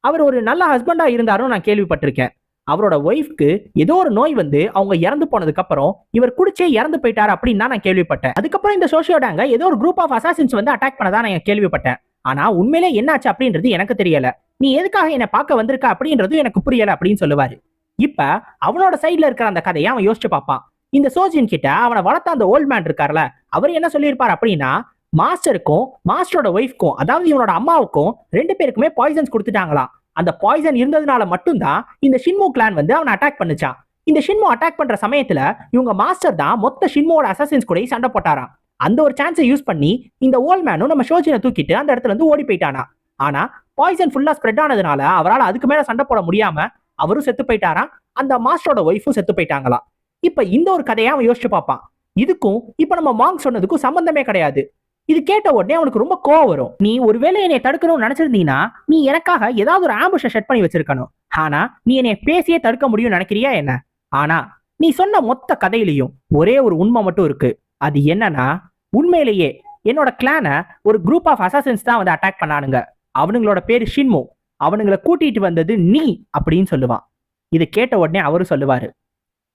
அவர் ஒரு நல்ல ஹஸ்பண்டா இருந்தாரும் நான் கேள்விப்பட்டிருக்கேன். அவரோட ஒய்ஃப்க்கு ஏதோ ஒரு நோய் வந்து அவங்க இறந்து போனதுக்கு அப்புறம் இவர் குடிச்சே இறந்து போயிட்டாரு அப்படின்னு தான் நான் கேள்விப்பட்டேன். அதுக்கப்புறம் இந்த சோஷியோடாங்க ஏதோ ஒரு குரூப் ஆஃப் அசாசின்ஸ் வந்து அட்டாக் பண்ணதா நான் கேள்விப்பட்டேன். ஆனா உண்மையிலே என்னாச்சு அப்படின்றது எனக்கு தெரியல. நீ எதுக்காக என்னை பார்க்க வந்திருக்க அப்படின்றதும் எனக்கு புரியல அப்படின்னு சொல்லுவாரு. இப்ப அவனோட சைட்ல இருக்கிற அந்த கதையை அவன் யோசிச்சு பார்ப்பான். இந்த சோஜின் கிட்ட அவனை வளர்த்த அந்த ஓல்ட் மேன் இருக்கார்ல அவர் என்ன சொல்லியிருப்பார் அப்படின்னா மாஸ்டருக்கும் மாஸ்டரோட ஒய்ஃப்க்கும் அதாவது இவனோட அம்மாவுக்கும் ரெண்டு பேருக்குமே பாய்சன்ஸ் கொடுத்துட்டாங்களாம். அந்த பாய்சன் இருந்ததுனால மட்டும்தான் இந்த ஷின்மோ கிளான் வந்து அவனை அட்டாக் பண்ணுச்சான் இந்த ஷின்மோ அட்டாக் பண்ற சமயத்துல இவங்க மாஸ்டர் தான் மொத்த ஷின்மோட அசசின்ஸ் கூட சண்டை போட்டாராம். அந்த ஒரு சான்ஸை யூஸ் பண்ணி இந்த ஓல் மேனும் நம்ம ஷோஜினை தூக்கிட்டு அந்த இடத்துல இருந்து ஓடி போயிட்டானா ஆனா பாய்சன் ஃபுல்லா ஸ்ப்ரெட் ஆனதுனால அவரால் அதுக்கு மேல சண்டை போட முடியாம அவரும் செத்து போயிட்டாராம். அந்த மாஸ்டரோட ஒய்ஃபும் செத்து போயிட்டாங்களாம். இப்ப இந்த ஒரு கதையை அவன் யோசிச்சு பார்ப்பான். இதுக்கும் இப்ப நம்ம மாங் சொன்னதுக்கும் சம்பந்தமே கிடையாது. இது கேட்ட உடனே அவனுக்கு ரொம்ப கோவம் வரும். நீ ஒருவேளை என்னை தடுக்கணும்னு நினைச்சிருந்தீங்கன்னா நீ எனக்காக ஏதாவது ஒரு ஆம்புஷ செட் பண்ணி வச்சிருக்கணும். ஆனா நீ என்னை பேசியே தடுக்க முடியும்னு நினைக்கிறியா என்ன? ஆனா நீ சொன்ன மொத்த கதையிலையும் ஒரே ஒரு உண்மை மட்டும் இருக்கு. அது என்னன்னா உண்மையிலேயே என்னோட கிளானை ஒரு குரூப் ஆஃப் அசாசன்ஸ் தான் வந்து அட்டாக் பண்ணானுங்க. அவனுங்களோட பேரு ஷின்மோ அவனுங்களை கூட்டிட்டு வந்தது நீ அப்படின்னு சொல்லுவான். இதை கேட்ட உடனே அவரு சொல்லுவாரு.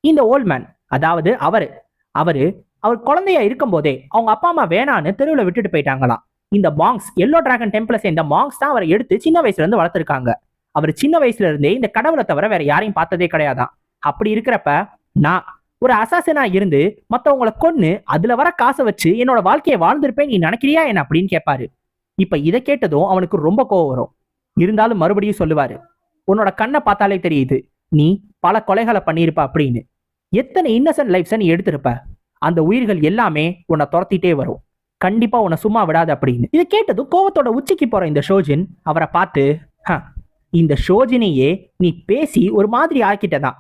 இந்த ஓல்ட் மேன் அதாவது அவரு அவரு அவர் குழந்தையா இருக்கும் போதே அவங்க அப்பா அம்மா வேணான்னு தெருவில் விட்டுட்டு போயிட்டாங்களாம் இந்த மாங்ஸ் எல்லோ டிராகன் டெம்பிளை சேர்ந்த மாங்ஸ் தான் அவரை எடுத்து சின்ன வயசுல இருந்து வளர்த்துருக்காங்க. அவர் சின்ன வயசுல இருந்தே இந்த கடவுளை தவிர வேற யாரையும் பார்த்ததே கிடையாதான். அப்படி இருக்கிறப்ப நான் ஒரு அசாசனா இருந்து மத்தவங்கள கொன்னு அதுல வர காசை வச்சு என்னோட வாழ்க்கையை வாழ்ந்திருப்பேன் நீ நினைக்கிறியா என்ன அப்படின்னு கேட்பாரு. இப்ப இதை கேட்டதும் அவனுக்கு ரொம்ப கோவம் வரும். இருந்தாலும் மறுபடியும் சொல்லுவாரு உன்னோட கண்ணை பார்த்தாலே தெரியுது நீ பல கொலைகளை பண்ணியிருப்ப அப்படின்னு. எத்தனை இன்னசென்ட் லைஃப்ஸை நீ எடுத்திருப்ப? அந்த உயிர்கள் எல்லாமே உன்னை துரத்திட்டே வரும். கண்டிப்பா உன்னை சும்மா விடாது அப்படின்னு. இது கேட்டதும் கோவத்தோட உச்சிக்கு போற இந்த ஷோஜின் அவரை பார்த்து "ஹ, இந்த ஷோஜினையே நீ பேசி ஒரு மாதிரி ஆக்கிட்ட தான்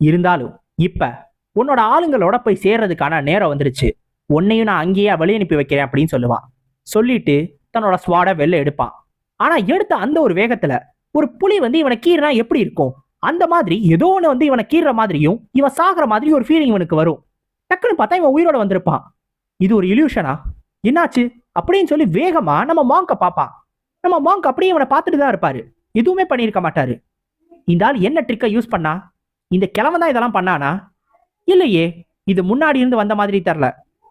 இருந்தாலும் இப்ப உன்னோட ஆளுங்களோட போய் சேர்றதுக்கான நேரம் வந்துருச்சு. உன்னையும் நான் அங்கேயே வழியனுப்பி வைக்கிறேன் அப்படின்னு சொல்லுவான். சொல்லிட்டு தன்னோட ஸ்வாட வெளில எடுப்பான். ஆனா எடுத்த அந்த ஒரு வேகத்துல ஒரு புலி வந்து இவனை கீறினா எப்படி இருக்கும்? அந்த மாதிரி ஏதோ ஒன்று வந்து இவனை கீறுற மாதிரியும் இவன் சாகிற மாதிரி ஒரு ஃபீலிங் இவனுக்கு வரும். டக்குன்னு பார்த்தா இவன் உயிரோட வந்திருப்பான். இது ஒரு இல்யூஷனா என்னாச்சு? அப்படின்னு சொல்லி வேகமா நம்ம மாங்க பார்ப்பான் நம்ம மாங்க் அப்படியே இவனை பார்த்துட்டு தான் இருப்பாரு. எதுவுமே பண்ணியிருக்க மாட்டாரு. இந்த ஆள் என்ன ட்ரிக்கை யூஸ் பண்ணா? இந்த கிழவன் தான் இதெல்லாம் பண்ணானா? இல்லையே. இது முன்னாடி இருந்து வந்த மாதிரி தெரில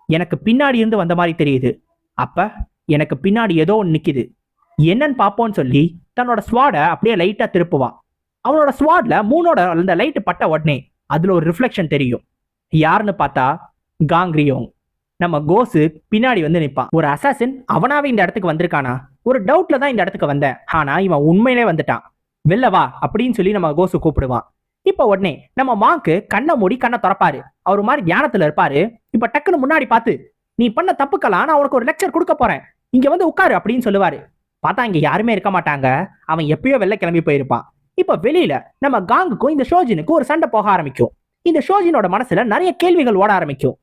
எனக்கு பின்னாடி இருந்து வந்த மாதிரி தெரியுது. அப்ப எனக்கு பின்னாடி ஏதோ ஒன்று நிற்கிது என்னன்னு பார்ப்போம்னு சொல்லி தன்னோட ஸ்வாடை அப்படியே லைட்டாக திருப்புவான். அவனோட ஸ்வாட்ல மூணோட அந்த லைட்டு பட்ட உடனே அதில் ஒரு ரிஃப்ளெக்ஷன் தெரியும். யாருன்னு பார்த்தா காங்க்ரியோங். நம்ம கோசு பின்னாடி வந்து நிப்பான். ஒரு அசாசின் அவனாவே இந்த இடத்துக்கு வந்திருக்கானா? ஒரு டவுட்ல தான் இந்த இடத்துக்கு வந்தேன். ஆனா இவன் உண்மையிலே வந்துட்டான். வெளில வா அப்படின்னு சொல்லி நம்ம கோசு கூப்பிடுவான். இப்போ உடனே நம்ம மாக்கு கண்ணை மூடி கண்ணை திறப்பாரு. அவர் மாதிரி தியானத்துல இருப்பாரு. இப்ப டக்குன்னு முன்னாடி பார்த்து நீ பண்ண தப்புக்கெல்லாம் நான் உனக்கு ஒரு லெக்சர் கொடுக்க போறேன். இங்க வந்து உட்காரு அப்படின்னு சொல்லுவாரு. பார்த்தா இங்க யாருமே இருக்க மாட்டாங்க. அவன் எப்பயோ வெளில கிளம்பி போயிருப்பான். இப்ப வெளியில நம்ம காங்குக்கும் இந்த ஷோஜினுக்கும் ஒரு சண்டை போக ஆரம்பிக்கும். இந்த ஷோஜினோட மனசுல நிறைய கேள்விகள் ஓட ஆரம்பிக்கும்.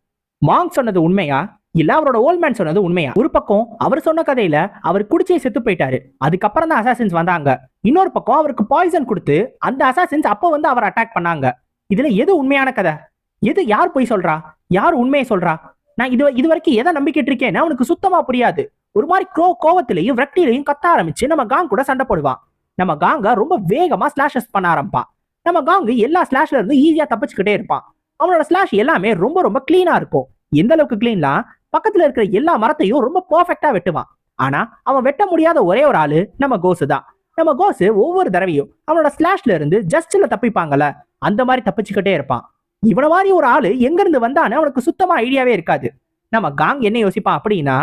மாங் சொன்னது உண்மையா? இல்ல அவரோட ஓல்மேன் சொன்னது உண்மையா? ஒரு பக்கம் அவர் சொன்ன கதையில அவர் குடிச்சே செத்து போயிட்டாரு. அதுக்கப்புறம் தான் அசாசின்ஸ் வந்தாங்க. இன்னொரு பக்கம் அவருக்கு பாய்சன் கொடுத்து அந்த அசாசின்ஸ் அப்ப வந்து அவர் அட்டாக் பண்ணாங்க. இதுல எது உண்மையான கதை? எது யார் போய் சொல்றா? யார் உண்மையை சொல்றா? நான் இது இது வரைக்கும் எதை நம்பிக்கிட்டு இருக்கேன்னு அவனுக்கு சுத்தமா புரியாது. ஒரு மாதிரி க்ரோ கோவத்திலையும் விரக்தியிலையும் கத்த ஆரம்பிச்சு நம்ம காங் கூட சண்டை போடுவான். நம்ம காங்க ரொம்ப வேகமா ஸ்லாஷஸ் பண்ண ஆரம்பிப்பான். நம்ம காங்கு எல்லா ஸ்லாஷ்ல இருந்து ஈஸியா தப்பிச்சுக்கிட்டே இருப்பான். அவனோட ஸ்லாஷ் எல்லாமே ரொம்ப ரொம்ப கிளீனா இருக்கும். எந்த அளவுக்கு கிளீன்லாம் பக்கத்துல இருக்கிற எல்லா மரத்தையும் ரொம்ப பர்ஃபெக்டா வெட்டுவான். ஆனா அவன் வெட்ட முடியாத ஒரே ஒரு ஆளு நம்ம கோசு தான். நம்ம கோசு ஒவ்வொரு தடவையும் அவனோட ஸ்லாஷ்ல இருந்து ஜஸ்ட்ல தப்பிப்பாங்கல்ல அந்த மாதிரி தப்பிச்சுக்கிட்டே இருப்பான். இவன மாதிரி ஒரு ஆளு எங்க இருந்து வந்தான்னு அவனுக்கு சுத்தமா ஐடியாவே இருக்காது. நம்ம காங் என்ன யோசிப்பான் அப்படின்னா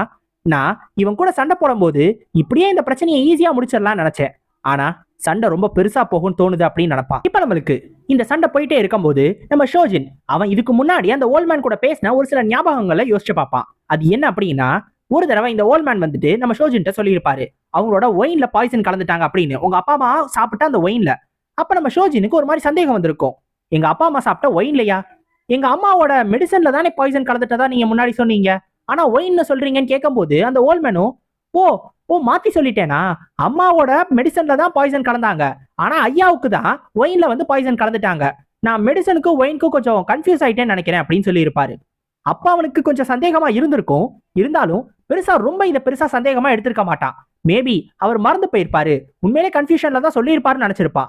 நான் இவன் கூட சண்டை போடும்போது இப்படியே இந்த பிரச்சனையை ஈஸியா முடிச்சிடலாம்னு நினைச்சேன். ஆனா சண்டை ரொம்ப பெருசா போகும்னு தோணுது அப்படின்னு நினைப்பான். இப்ப நம்மளுக்கு இந்த சண்டை போயிட்டே இருக்கும்போது நம்ம ஷோஜின் அவன் இதுக்கு முன்னாடி அந்த ஓல்மேன் கூட பேசின ஒரு சில ஞாபகங்களை யோசிச்சு பார்ப்பான். அது என்ன அப்படின்னா ஒரு தடவை இந்த ஓல்மேன் வந்துட்டு நம்ம ஷோஜின்ட்ட சொல்லியிருப்பாரு அவங்களோட ஒயின்ல பாய்சன் கலந்துட்டாங்க அப்படின்னு. உங்க அப்பா அம்மா சாப்பிட்டா அந்த ஒயின்ல அப்ப நம்ம ஷோஜினுக்கு ஒரு மாதிரி சந்தேகம் வந்திருக்கும். எங்க அப்பா அம்மா சாப்பிட்ட ஒயின்லையா எங்க அம்மாவோட மெடிசன்ல தானே பாய்சன் கலந்துட்டதா நீங்க முன்னாடி சொன்னீங்க? ஆனா ஒயின்னு சொல்றீங்கன்னு கேட்கும்போது அந்த ஓல்மேனும் ஓ ஓ மாத்தி சொல்லிட்டேனா? அம்மாவோட மெடிசன்ல தான் பாய்சன் கலந்தாங்க. ஆனா ஐயாவுக்கு தான் ஒயின்ல வந்து பாய்சன் கலந்துட்டாங்க. நான் மெடிசனுக்கும் ஒயினுக்கும் கொஞ்சம் கன்ஃபியூஸ் ஆயிட்டேன்னு நினைக்கிறேன் அப்படின்னு சொல்லி இருப்பாரு அப்பா அவனுக்கு கொஞ்சம் சந்தேகமா இருந்திருக்கும். இருந்தாலும் பெருசா ரொம்ப இதை பெருசா சந்தேகமா எடுத்திருக்க மாட்டான். மேபி அவர் மறந்து போயிருப்பாரு. உண்மையிலே கன்ஃபியூஷன்ல தான் சொல்லியிருப்பாருன்னு நினைச்சிருப்பா.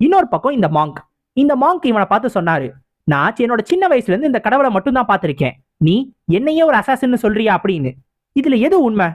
இன்னொரு பக்கம் இந்த மாங்க் இந்த மாங்க் இவனை பார்த்து சொன்னாரு நான் என்னோட சின்ன வயசுல இருந்து இந்த கடவுளை மட்டும் தான் பார்த்திருக்கேன். நீ என்னையே ஒரு அசாசின்னு சொல்றியா அப்படின்னு? இதுல எது உண்மை?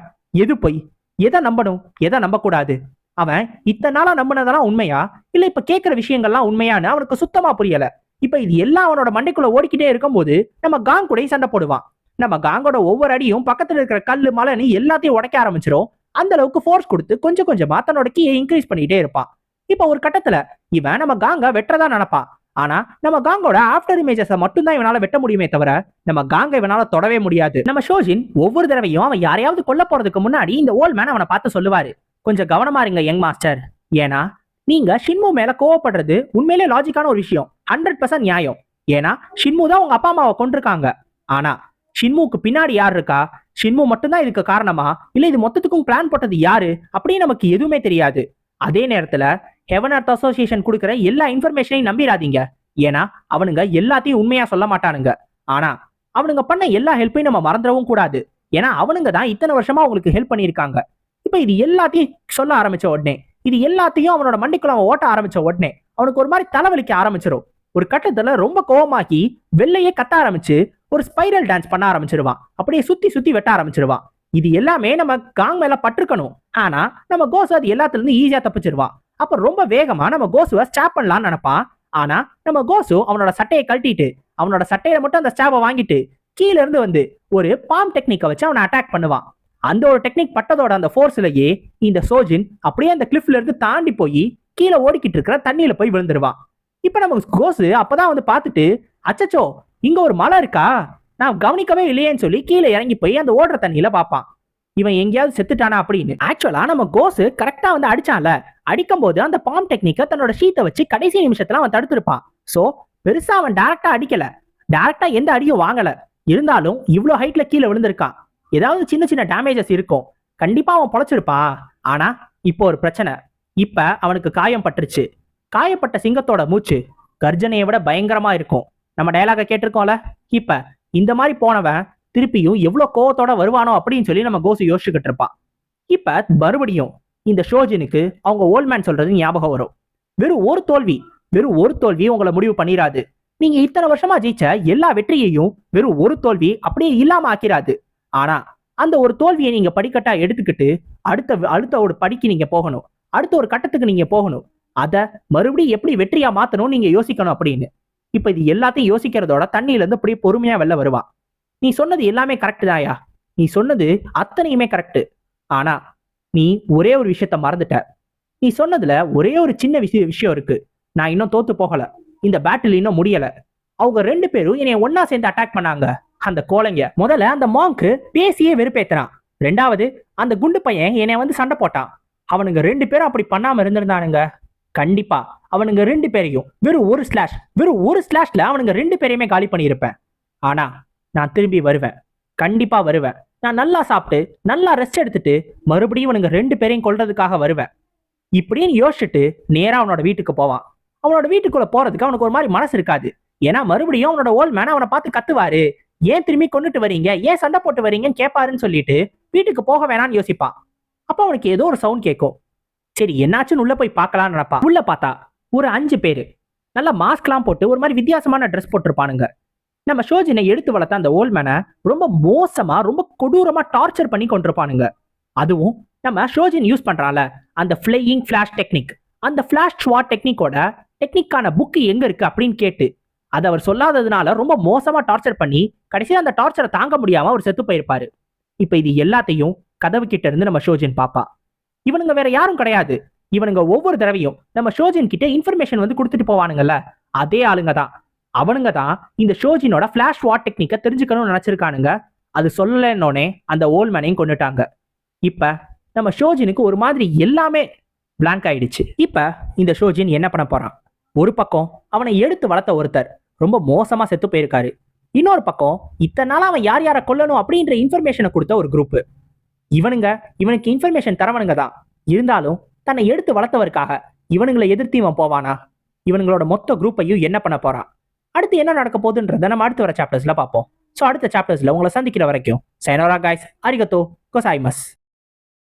எது பொய்? எதை நம்பணும்? எதை நம்பக்கூடாது? அவன் இத்தனை நாளா நம்பினதெல்லாம் உண்மையா? இல்ல இப்ப கேட்கிற விஷயங்கள்லாம் உண்மையான்னு அவனுக்கு சுத்தமா புரியல. இப்ப இது எல்லாம் அவனோட மண்டைக்குள்ள ஓடிக்கிட்டே இருக்கும்போது நம்ம காங் கூட சண்டை போடுவான். நம்ம காங்கோட ஒவ்வொரு அடியும் பக்கத்துல இருக்கிற கல்லு மலைன்னு எல்லாத்தையும் உடைக்க ஆரம்பிச்சிரும். அந்த அளவுக்கு ஃபோர்ஸ் கொடுத்து கொஞ்சம் கொஞ்சமா தன்னோட கீயை இன்க்ரீஸ் பண்ணிட்டே இருப்பான். இப்ப ஒரு கட்டத்துல இவன் நம்ம காங்க வெட்டுறதா நினைப்பான். ஆனா நம்ம காங்கோட ஆஃப்டர் இமேஜஸை மட்டும் தான் இவனால வெட்ட முடியுமே தவிர நம்ம காங்கை இவனால தொடவே முடியாது. நம்ம ஷோஜின் ஒவ்வொரு தடவையும் அவன் யாரையாவது கொல்ல போறதுக்கு முன்னாடி இந்த ஓல்ட் மேன் அவனை பார்த்து சொல்லுவாரு. கொஞ்சம் கவனமா இருங்க யங் மாஸ்டர் ஏன்னா நீங்க ஷின்மு மேல கோவப்படுறது உண்மையிலே லாஜிக்கான ஒரு விஷயம். ஹண்ட்ரட் பர்சன்ட் நியாயம். ஏன்னா ஷின்மு தான் உங்க அப்பா அம்மாவை கொண்டிருக்காங்க ஆனா ஷின்முக்கு பின்னாடி யார் இருக்கா? ஷின்மு மட்டும்தான் இதுக்கு காரணமா? இல்ல இது மொத்தத்துக்கும் பிளான் போட்டது யாரு? அப்படின்னு நமக்கு எதுவுமே தெரியாது. அதே நேரத்துல ஹெவன் அர்த் அசோசியேஷன் கொடுக்குற எல்லா இன்ஃபர்மேஷனையும் நம்பிடாதீங்க ஏன்னா அவனுங்க எல்லாத்தையும் உண்மையா சொல்ல மாட்டானுங்க. ஆனா அவனுங்க பண்ண எல்லா ஹெல்ப்பையும் நம்ம மறந்துடவும் கூடாது. ஏன்னா அவனுங்க தான் இத்தனை வருஷமா உங்களுக்கு ஹெல்ப் பண்ணியிருக்காங்க. இப்ப இது எல்லாத்தையும் சொல்ல ஆரம்பிச்ச உடனே இது எல்லாத்தையும் அவனோட மண்டிக்குள்ள அவன் ஓட்ட ஆரம்பிச்ச உடனே அவனுக்கு ஒரு மாதிரி தலைவலிக்க ஆரம்பிச்சிடும் ஒரு கட்டத்துல ரொம்ப கோவமாக்கி வெள்ளையே கத்த ஆரம்பிச்சு ஒரு ஸ்பைரல் டான்ஸ் பண்ண ஆரம்பிச்சிருவான். அப்படியே சுத்தி சுத்தி வெட்ட ஆரம்பிச்சிருவான். இது எல்லாமே நம்ம காங் மேல பட்டிருக்கணும். ஆனா நம்ம கோஸ் அது எல்லாத்துல இருந்து ஈஸியா தப்பிச்சிருவான். அப்ப ரொம்ப வேகமா நம்ம கோசுவை ஸ்டாப் பண்ணலாம்னு நினைப்பான் ஆனா நம்ம கோசு அவனோட சட்டையை கழட்டிட்டு அவனோட சட்டையில மட்டும் அந்த ஸ்டாப்பை வாங்கிட்டு கீழே இருந்து வந்து ஒரு பாம் டெக்னிக்கை வச்சு அவனை அட்டாக் பண்ணுவான். அந்த ஒரு டெக்னிக் பட்டதோட அந்த ஃபோர்ஸ்லயே இந்த சோஜின் அப்படியே அந்த கிளிஃப்ல இருந்து தாண்டி போய் கீழே ஓடிக்கிட்டு இருக்கிற தண்ணியில போய் விழுந்துருவான். இப்ப நம்ம கோசு அப்பதான் வந்து பார்த்துட்டு அச்சச்சோ இங்க ஒரு மலை இருக்கா? நான் கவனிக்கவே இல்லையேன்னு சொல்லி கீழே இறங்கி போய் அந்த ஓடுற தண்ணியில பார்ப்பான். இவன் எங்கேயாவது செத்துட்டானா அப்படின்னு. ஆக்சுவலா நம்ம கோசு கரெக்டா வந்து அடிச்சான்ல. அடிக்கும்போது அந்த பாம் டெக்னிக்கை தன்னோட ஷீட்டை வச்சு கடைசி நிமிஷத்துல அவன் தடுத்திருப்பான். சோ பெருசா அவன் டேரக்டா அடிக்கல. டேரக்டா எந்த அடியும் வாங்கல. இருந்தாலும் இவ்வளவு ஹைட்ல கீழே விழுந்திருக்கான். ஏதாவது சின்ன சின்ன டேமேஜஸ் இருக்கும். கண்டிப்பா அவன் பொழைச்சிருப்பான் ஆனா இப்போ ஒரு பிரச்சனை. இப்ப அவனுக்கு காயம் பட்டுருச்சு. காயப்பட்ட சிங்கத்தோட மூச்சு கர்ஜனையை விட பயங்கரமா இருக்கும். நம்ம டயலாக கேட்டிருக்கோம்ல? இப்ப இந்த மாதிரி போனவன் திருப்பியும் எவ்வளவு கோவத்தோட வருவானோ அப்படின்னு சொல்லி நம்ம கோசு யோசிச்சுக்கிட்டு இருப்பான். இப்ப மறுபடியும் இந்த ஷோஜினுக்கு அவங்க ஓல்மேன் சொல்றது ஞாபகம் வரும். வெறும் ஒரு தோல்வி வெறும் ஒரு தோல்வி உங்களை முடிவு பண்ணிராது. நீங்க இத்தனை வருஷமா ஜெயிச்ச எல்லா வெற்றியையும் வெறும் ஒரு தோல்வி அப்படியே இல்லாம ஆக்கிறாது ஆனா அந்த ஒரு தோல்வியை நீங்க படிக்கட்டா எடுத்துக்கிட்டு அடுத்த அடுத்த ஒரு படிக்கு நீங்க போகணும். அடுத்த ஒரு கட்டத்துக்கு நீங்க போகணும். அத மறுபடியும் எப்படி வெற்றியா மாத்தணும் நீங்க யோசிக்கணும் அப்படின்னு. இப்ப இது எல்லாத்தையும் யோசிக்கிறதோட தண்ணியில இருந்து அப்படியே பொறுமையா வெளில வருவா நீ சொன்னது எல்லாமே கரெக்டு தாயா நீ சொன்னது அத்தனையுமே கரெக்ட் ஆனா நீ ஒரே ஒரு விஷயத்த மறந்துட்ட. நீ சொன்னதுல ஒரே ஒரு சின்ன விஷய விஷயம் இருக்கு. நான் இன்னும் தோத்து போகல. இந்த பேட்டில் இன்னும் முடியல. அவங்க ரெண்டு பேரும் என்னைய ஒன்னா சேர்ந்து அட்டாக் பண்ணாங்க. அந்த கோலைங்க முதல்ல அந்த மாங்க்கு பேசியே வெறுப்பேத்துறான். ரெண்டாவது அந்த குண்டு பையன் என்னை வந்து சண்டை போட்டான். அவனுங்க ரெண்டு பேரும் அப்படி பண்ணாம இருந்திருந்தானுங்க. கண்டிப்பா அவனுங்க ரெண்டு பேரையும் வெறும் ஒரு ஸ்லாஷ் வெறும் ஒரு ஸ்லாஷ்ல அவனுங்க ரெண்டு பேரையுமே காலி பண்ணியிருப்பேன். ஆனா நான் திரும்பி வருவேன். கண்டிப்பா வருவேன். நான் நல்லா சாப்பிட்டு நல்லா ரெஸ்ட் எடுத்துட்டு மறுபடியும் இவனுங்க ரெண்டு பேரையும் கொல்றதுக்காக வருவேன். இப்படின்னு யோசிச்சுட்டு நேராக அவனோட வீட்டுக்கு போவான். அவனோட வீட்டுக்குள்ள போறதுக்கு அவனுக்கு ஒரு மாதிரி மனசு இருக்காது. ஏன்னா மறுபடியும் அவனோட ஓல்ட் மேன அவனை பார்த்து கத்துவாரு. ஏன் திரும்பி கொண்டுட்டு வரீங்க? ஏன் சண்டை போட்டு வரீங்கன்னு கேட்பாருன்னு சொல்லிட்டு வீட்டுக்கு போக வேணாம்னு யோசிப்பான். அப்போ அவனுக்கு ஏதோ ஒரு சவுண்ட் கேட்கும். சரி என்னாச்சுன்னு உள்ள போய் பார்க்கலாம்னு நினைப்பா உள்ள பார்த்தா ஒரு அஞ்சு பேரு. நல்லா மாஸ்க்லாம் போட்டு ஒரு மாதிரி வித்தியாசமான ட்ரெஸ் போட்டிருப்பானுங்க. நம்ம ஷோஜினை எடுத்து வளர்த்த அந்த ஓல்ட் மேனை ரொம்ப மோசமா ரொம்ப கொடூரமா டார்ச்சர் பண்ணி கொண்டிருப்பானுங்க. அதுவும் நம்ம ஷோஜின் யூஸ் பண்றான்ல அந்த ஃபிளையிங் ஃபிளாஷ் டெக்னிக் அந்த ஃபிளாஷ் ஷுவாட் டெக்னிக்கோட டெக்னிக்கான புக்கு எங்க இருக்கு அப்படின்னு கேட்டு அதை அவர் சொல்லாததுனால ரொம்ப மோசமா டார்ச்சர் பண்ணி கடைசியில் அந்த டார்ச்சரை தாங்க முடியாம அவர் செத்து போயிருப்பாரு. இப்ப இது எல்லாத்தையும் கதவு கிட்ட இருந்து நம்ம ஷோஜின் பாப்பா. இவனுங்க வேற யாரும் கிடையாது. இவனுங்க ஒவ்வொரு தடவையும் நம்ம ஷோஜின் கிட்ட இன்ஃபர்மேஷன் வந்து கொடுத்துட்டு போவானுங்கல்ல அதே ஆளுங்க தான். அவனுங்க தான் இந்த ஷோஜினோட ஃபிளாஷ் வாட் டெக்னிக்கை தெரிஞ்சுக்கணும்னு நினைச்சிருக்கானுங்க. அது சொல்லலைன்னொடனே அந்த ஓல்ட் மேனையும் கொண்டுட்டாங்க. இப்போ நம்ம ஷோஜினுக்கு ஒரு மாதிரி எல்லாமே பிளாங்க் ஆயிடுச்சு. இப்போ இந்த ஷோஜின் என்ன பண்ண போகிறான் ஒரு பக்கம் அவனை எடுத்து வளர்த்த ஒருத்தர் ரொம்ப மோசமாக செத்து போயிருக்காரு. இன்னொரு பக்கம் இத்தனை நாள் அவன் யார் யாரை கொல்லணும் அப்படின்ற இன்ஃபர்மேஷனை கொடுத்த ஒரு குரூப் இவனுங்க இவனுக்கு இன்ஃபர்மேஷன் தரவனுங்க தான். இருந்தாலும் தன்னை எடுத்து வளர்த்தவருக்காக இவனுங்களை எதிர்த்து இவன் போவானா? இவனுங்களோட மொத்த குரூப்பையும் என்ன பண்ண போறான்? அடுத்து என்ன நடக்க போகுதுன்றத நம்ம அடுத்து வர சாப்டர்ஸ்ல பார்ப்போம். ஸோ அடுத்த சாப்டர்ஸ்ல உங்களை சந்திக்கிற வரைக்கும் சைனோரா காய்ஸ் அரிகத்தோ கொசாய்மஸ்